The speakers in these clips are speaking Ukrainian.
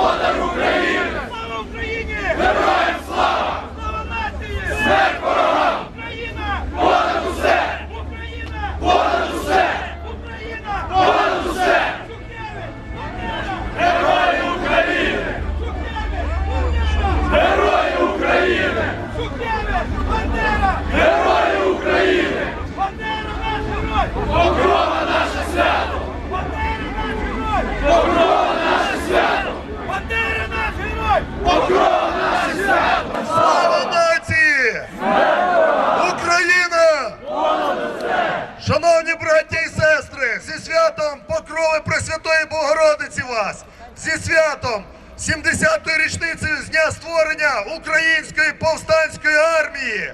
Тут господар України! Слава Україні! Героям слава! Слава нації! Смерть ворогам! Україна! Понад усе! Україна! Понад усе! Україна! Понад усе! Шухевич! Бандера! Герої України! Шухевич! Бандера! Герої України! Шухевич! Бандера! Герої України! Бандера наш герой! Покрова наше свято! Бандера наш герой! Покрова наше свято! Бандера наш герой! Покрова наше свято! Слава нації! Україна! Шановні браття і сестри, зі святом Покрови Пресвятої Богородиці вас! Зі святом 70-ї річниці з дня створення Української повстанської армії!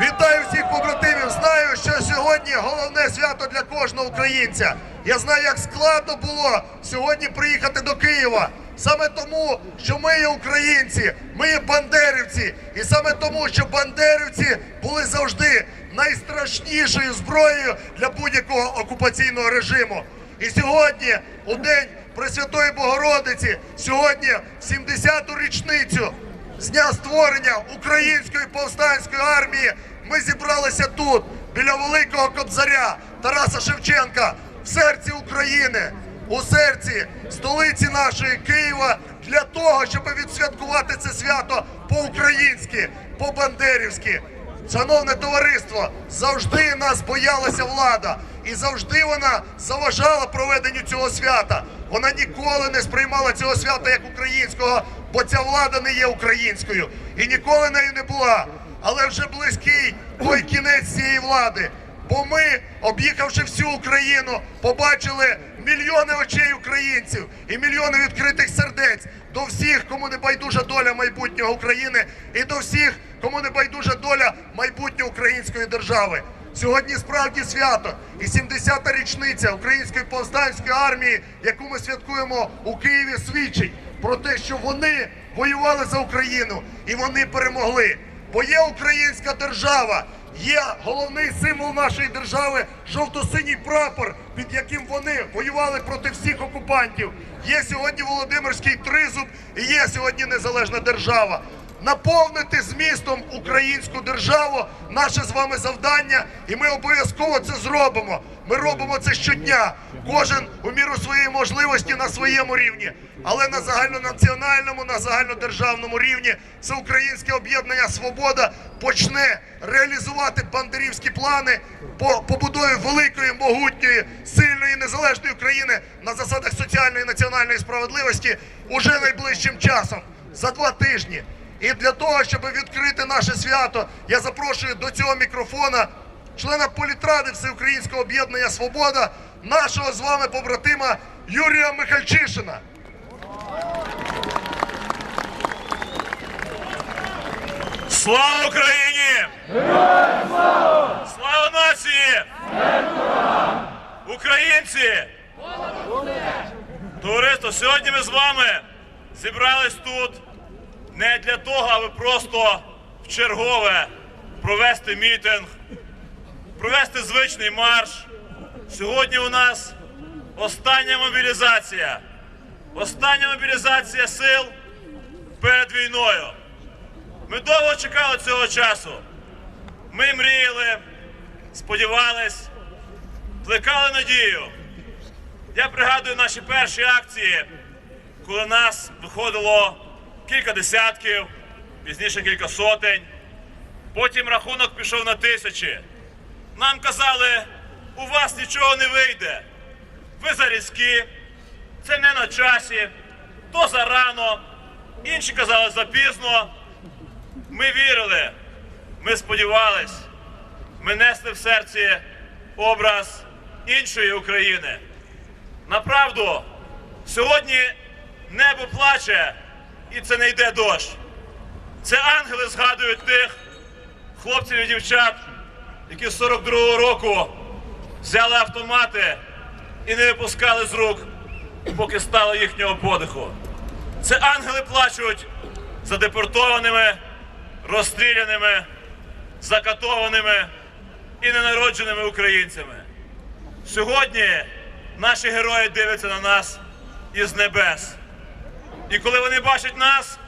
Вітаю всіх побратимів! Знаю, що сьогодні головне свято для кожного українця. Я знаю, як складно було сьогодні приїхати до Києва. Саме тому, що ми є українці, ми є бандерівці, і саме тому, що бандерівці були завжди найстрашнішою зброєю для будь-якого окупаційного режиму. І сьогодні, у день Пресвятої Богородиці, сьогодні, в 70-ту річницю з дня створення Української повстанської армії ми зібралися тут, біля Великого Кобзаря Тараса Шевченка, в серці України, у серці столиці нашої Києва, для того, щоб відсвяткувати це свято по-українськи, по-бандерівськи. Шановне товариство, завжди нас боялася влада, і завжди вона заважала проведенню цього свята. Вона ніколи не сприймала цього свята як українського, бо ця влада не є українською і ніколи нею не була. Але вже близький той кінець цієї влади. Бо ми, об'їхавши всю Україну, побачили мільйони очей українців і мільйони відкритих сердець до всіх, кому не байдужа доля майбутнього України, і до всіх, кому не байдужа доля майбутнього української держави. Сьогодні справді свято і 70-та річниця Української повстанської армії, яку ми святкуємо у Києві, свідчить про те, що вони воювали за Україну і вони перемогли. Бо є українська держава, є головний символ нашої держави жовто-синій прапор, під яким вони воювали проти всіх окупантів. Є сьогодні Володимирський тризуб і є сьогодні незалежна держава. Наповнити змістом українську державу наше з вами завдання, і ми обов'язково це зробимо. Ми робимо це щодня, кожен у міру своєї можливості на своєму рівні, але на загальнонаціональному, на загальнодержавному рівні Всеукраїнське об'єднання Свобода почне реалізувати бандерівські плани по побудові великої, могутньої, сильної, незалежної України на засадах соціальної і національної справедливості уже найближчим часом за два тижні. І для того, щоб відкрити наше свято, я запрошую до цього мікрофона члена політради Всеукраїнського об'єднання Свобода, нашого з вами побратима Юрія Михальчишина. Слава Україні! слава! Слава нації! Українці! Товариство, сьогодні ми з вами зібрались тут не для того, аби просто в чергове провести мітинг, провести звичний марш. Сьогодні у нас остання мобілізація. Остання мобілізація сил перед війною. Ми довго чекали цього часу. Ми мріяли, сподівались, плекали надію. Я пригадую наші перші акції, коли нас виходило кілька десятків, пізніше кілька сотень. Потім рахунок пішов на тисячі. Нам казали, у вас нічого не вийде. Ви зарізкі, це не на часі, то зарано. Інші казали запізно. Ми вірили, ми сподівались, ми несли в серці образ іншої України. Направду, сьогодні небо плаче і це не йде дощ. Це ангели згадують тих хлопців і дівчат, які з 42-го року взяли автомати і не випускали з рук, поки стало їхнього подиху. Це ангели плачуть за депортованими, розстріляними, закатованими і ненародженими українцями. Сьогодні наші герої дивляться на нас із небес. І коли вони бачать нас,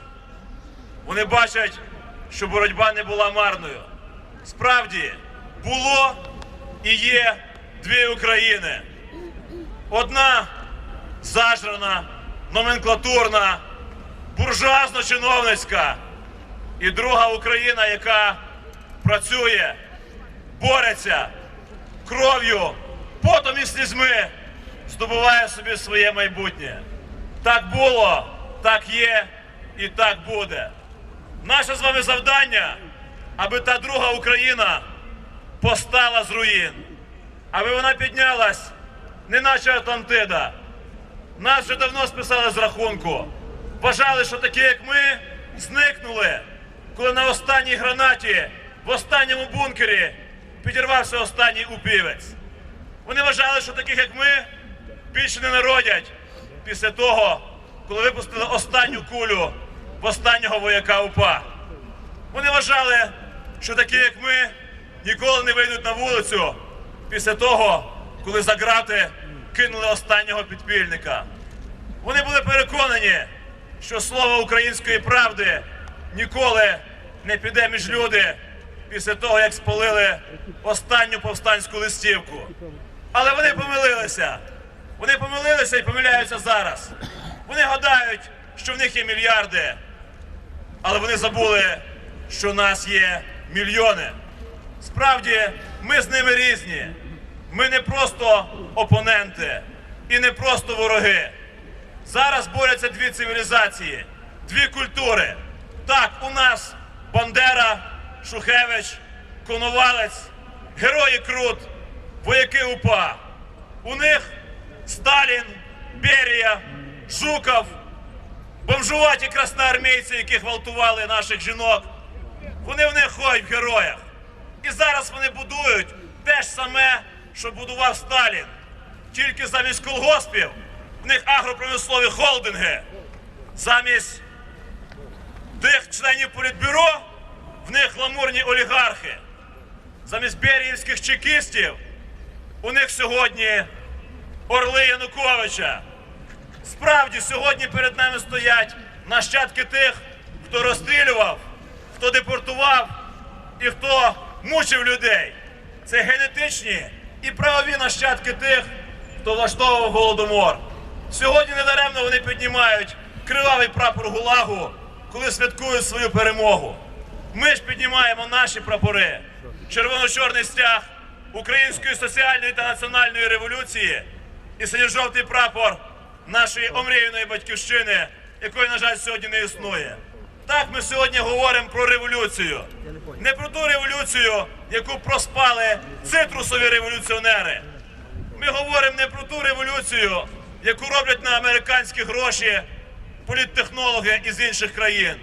вони бачать, що боротьба не була марною. Справді було і є дві України. Одна зажрана, номенклатурна, буржуазно-чиновницька, і друга Україна, яка працює, бореться кров'ю, потом і слізьми, здобуває собі своє майбутнє. Так було, так є і так буде. Наше з вами завдання, аби та друга Україна постала з руїн, аби вона піднялась, не наче Атлантида. Нас вже давно списали з рахунку. Вважали, що такі, як ми, зникнули, коли на останній гранаті в останньому бункері підірвався останній упівець. Вони вважали, що таких, як ми, більше не народять після того, коли випустили останню кулю в останнього вояка УПА. Вони вважали, що такі, як ми, ніколи не вийдуть на вулицю після того, коли за грати кинули останнього підпільника. Вони були переконані, що слово української правди ніколи не піде між люди після того, як спалили останню повстанську листівку. Але вони помилилися. Вони помилилися і помиляються зараз. Вони гадають, що в них є мільярди, але вони забули, що в нас є мільйони. Справді, ми з ними різні. Ми не просто опоненти і не просто вороги. Зараз борються дві цивілізації, дві культури. Так, у нас Бандера, Шухевич, Коновалець, герої Крут, вояки УПА. У них Сталін, Берія, Жуков, бомжуваті красноармійці, які гвалтували наших жінок. Вони в них ходять в героях. І зараз вони будують те ж саме, що будував Сталін. Тільки замість колгоспів в них агропромислові холдинги. Замість тих членів політбюро в них гламурні олігархи. Замість беріївських чекістів у них сьогодні орли Януковича. Справді сьогодні перед нами стоять нащадки тих, хто розстрілював, хто депортував і хто мучив людей. Це генетичні і правові нащадки тих, хто влаштовував голодомор. Сьогодні недаремно вони піднімають кривавий прапор ГУЛАГу, коли святкують свою перемогу. Ми ж піднімаємо наші прапори. Червоно-чорний стяг Української соціальної та національної революції і синьо-жовтий прапор нашої омріяної батьківщини, якої, на жаль, сьогодні не існує. Так ми сьогодні говоримо про революцію. Не про ту революцію, яку проспали цитрусові революціонери. Ми говоримо не про ту революцію, яку роблять на американські гроші політтехнологи із інших країн.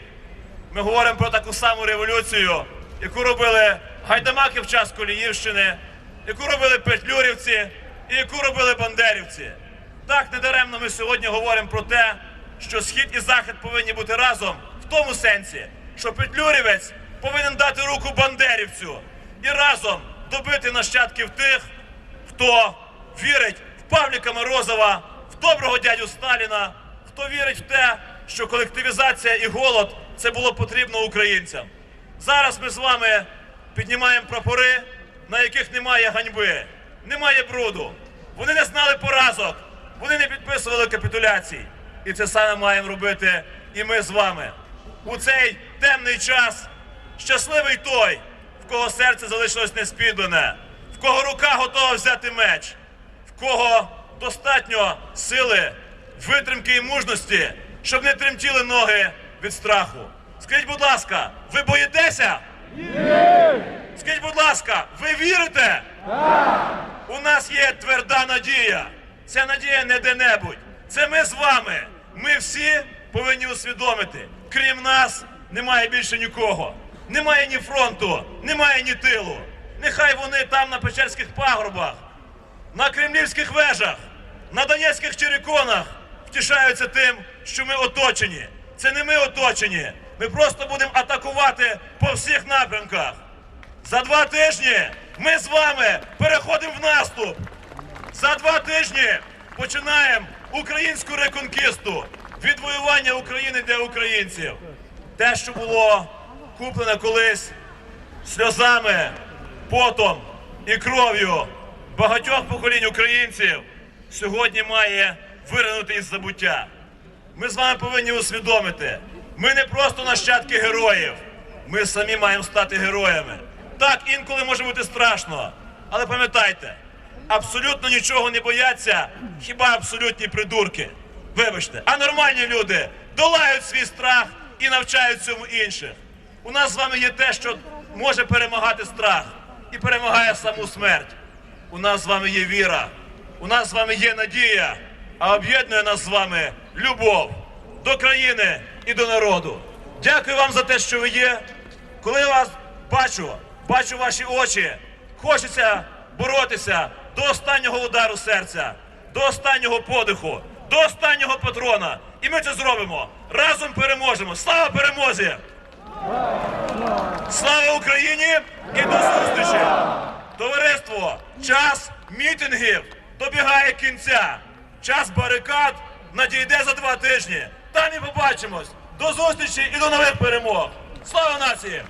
Ми говоримо про таку саму революцію, яку робили гайдамаки в час Коліївщини, яку робили петлюрівці і яку робили бандерівці. Так недаремно ми сьогодні говоримо про те, що схід і захід повинні бути разом в тому сенсі, що петлюрівець повинен дати руку бандерівцю і разом добити нащадків тих, хто вірить в Павліка Морозова, в доброго дядю Сталіна, хто вірить в те, що колективізація і голод це було потрібно українцям. Зараз ми з вами піднімаємо прапори, на яких немає ганьби, немає бруду. Вони не знали поразок, вони не підписували капітуляцій. І це саме маємо робити і ми з вами. У цей темний час щасливий той, в кого серце залишилось неспідлене, в кого рука готова взяти меч, в кого достатньо сили, витримки і мужності, щоб не тремтіли ноги від страху. Скажіть, будь ласка, ви боїтеся? Ні! Скажіть, будь ласка, ви вірите? Так! У нас є тверда надія. Ця надія не де-небудь. Це ми з вами. Ми всі повинні усвідомити. Крім нас, немає більше нікого. Немає ні фронту, немає ні тилу. Нехай вони там на Печерських пагорбах, на кремлівських вежах, на донецьких череконах втішаються тим, що ми оточені. Це не ми оточені. Ми просто будемо атакувати по всіх напрямках. За два тижні ми з вами переходимо в наступ. За два тижні починаємо українську реконкісту, відвоювання України для українців. Те, що було куплене колись сльозами, потом і кров'ю багатьох поколінь українців, сьогодні має виринути із забуття. Ми з вами повинні усвідомити, ми не просто нащадки героїв, ми самі маємо стати героями. Так, інколи може бути страшно, але пам'ятайте, абсолютно нічого не бояться, хіба абсолютні придурки. Вибачте, а нормальні люди долають свій страх і навчають цьому інших. У нас з вами є те, що може перемагати страх і перемагає саму смерть. У нас з вами є віра, у нас з вами є надія, а об'єднує нас з вами любов до країни і до народу. Дякую вам за те, що ви є. Коли вас бачу, бачу ваші очі, хочеться боротися до останнього удару серця, до останнього подиху, до останнього патрона. І ми це зробимо. Разом переможемо. Слава перемозі! Слава Україні і до зустрічі! Товариство, час мітингів добігає кінця. Час барикад надійде за два тижні. Там і побачимось. До зустрічі і до нових перемог. Слава нації!